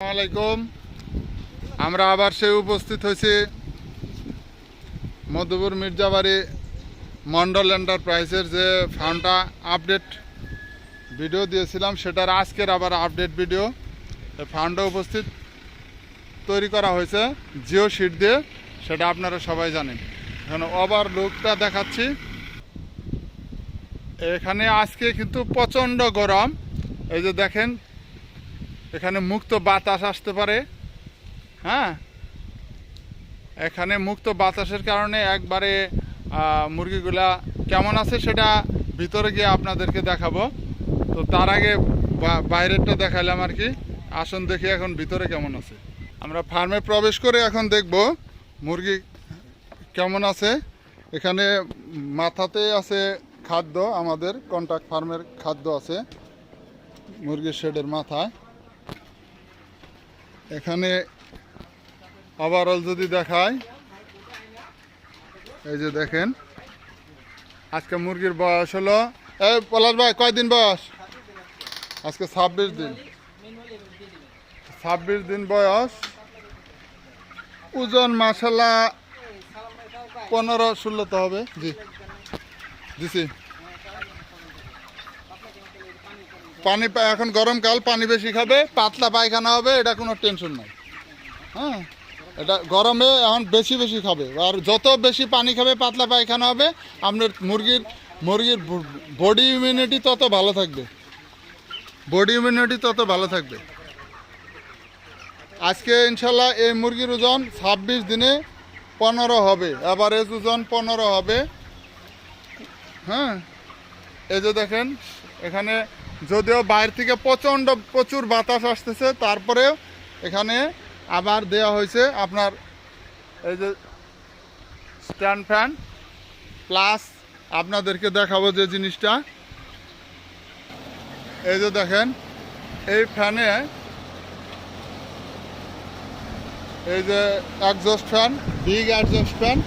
আলাইকুম। আমরা আবার সে উপস্থিত হয়েছি মধুপুর মির্জাবাড়ি মন্ডল এন্টারপ্রাইজের যে ফান্ডটা আপডেট ভিডিও দিয়েছিলাম, সেটার আজকের আবার আপডেট ভিডিও। ফান্ডটা উপস্থিত তৈরি করা হয়েছে, জিও শিট দিয়ে, সেটা আপনারা সবাই জানেন। এখানে ওভার লুকটা দেখাচ্ছি। এখানে আজকে কিন্তু প্রচণ্ড গরম। এই যে দেখেন এখানে মুক্ত বাতাস আসতে পারে। হ্যাঁ? এখানে মুক্ত বাতাসের কারণে একবারে মুরগিগুলা কেমন আছে সেটা ভিতরে গিয়ে আপনাদেরকে দেখাবো। তো তার আগে বাইরেরটা দেখাইলাম আর কি। আসুন দেখি এখন ভিতরে কেমন আছে। আমরা ফার্মে প্রবেশ করে এখন দেখব মুরগি কেমন আছে। এখানে মাথাতে আছে খাদ্য, আমাদের কন্ট্রাক্ট ফার্মের খাদ্য আছে মুরগির শেডের মাথায়। এখানে ওভারঅল যদি দেখায় এই যে দেখেন, আজকে মুরগির বয়স হলো এই পলাশ ভাই, কয়দিন বয়স? আজকে ছাব্বিশ দিন। ছাব্বিশ দিন বয়স। ওজন মাসাল্লাহ পনেরো, ষোলো তো হবে। জি। দিছি পানি এখন গরমকাল, পানি বেশি খাবে, পাতলা পায়খানা হবে, এটা কোনো টেনশন নাই। হ্যাঁ? এটা গরমে এখন বেশি বেশি খাবে। আর যত বেশি পানি খাবে, পাতলা পায়খানা হবে, আপনার মুরগির মুরগির বডি ইমিউনিটি তত ভালো থাকবে। বডি ইমিউনিটি তত ভালো থাকবে। আজকে ইনশাল্লাহ এই মুরগির ওজন ছাব্বিশ দিনে পনেরো হবে। অ্যাভারেজ ওজন পনেরো হবে। হ্যাঁ? এই যে দেখেন, এখানে যদিও বাইরে থেকে প্রচণ্ড প্রচুর বাতাস আসতেছে, তারপরেও এখানে আবার দেয়া হয়েছে আপনার এই যে স্ট্যান্ড ফ্যান, প্লাস আপনাদেরকে দেখাবো যে জিনিসটা। এই যে দেখেন, এই ফ্যানে এই যে exhaust fan big exhaust fan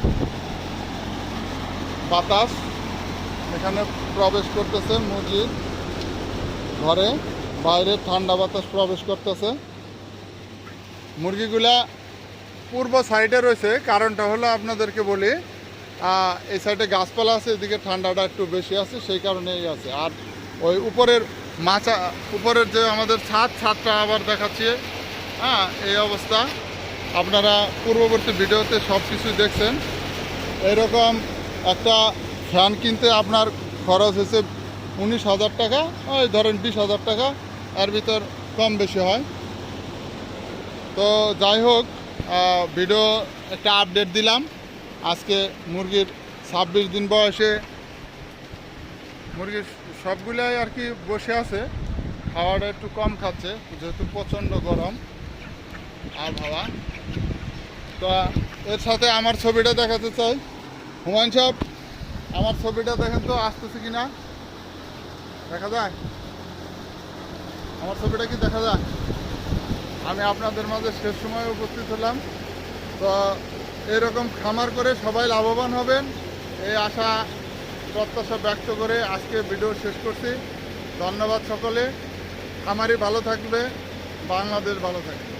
বাতাস, এখানে প্রবেশ করতেছে মুরগির ঘরে বাইরে ঠান্ডা বাতাস প্রবেশ করতেছে। মুরগিগুলা পূর্ব সাইডে রয়েছে, কারণটা হলো আপনাদেরকে বলি এই সাইডে গাছপালা আছে, এদিকে ঠান্ডাটা একটু বেশি আছে, সেই কারণেই আছে। আর ওই উপরের মাচা, উপরের যে আমাদের ছাদ, ছাদটা আবার দেখাচ্ছি। হ্যাঁ এই অবস্থা। আপনারা পূর্ববর্তী ভিডিওতে সব কিছুই দেখছেন। এরকম একটা ফ্যান কিনতে আপনার খরচ হয়েছে উনিশ হাজার টাকা, ওই ধরেন বিশ হাজার টাকা, এর ভিতর কম বেশি হয়। তো যাই হোক ভিডিও একটা আপডেট দিলাম। আজকে মুরগির ছাব্বিশ দিন বয়সে মুরগির সবগুলাই আর কি বসে আছে, খাওয়াটা একটু কম খাচ্ছে, যেহেতু প্রচণ্ড গরম। আবহাওয়া তো এর সাথে আমার ছবিটা দেখাতে চাই। হুমায়ুন সাহেব, আমার ছবিটা দেখেন তো, আসতেছে কিনা? দেখা যায়? আমার ছবিটা কি দেখা যায়? আমি আপনাদের মাঝে শেষ সময় উপস্থিত হলাম। তো এরকম খামার করে সবাই লাভবান হবেন। এই আশা, প্রত্যাশা ব্যক্ত করে আজকে ভিডিও শেষ করছি। ধন্যবাদ সকলে। খামারি ভালো থাকবে। বাংলাদেশ ভালো থাকবে।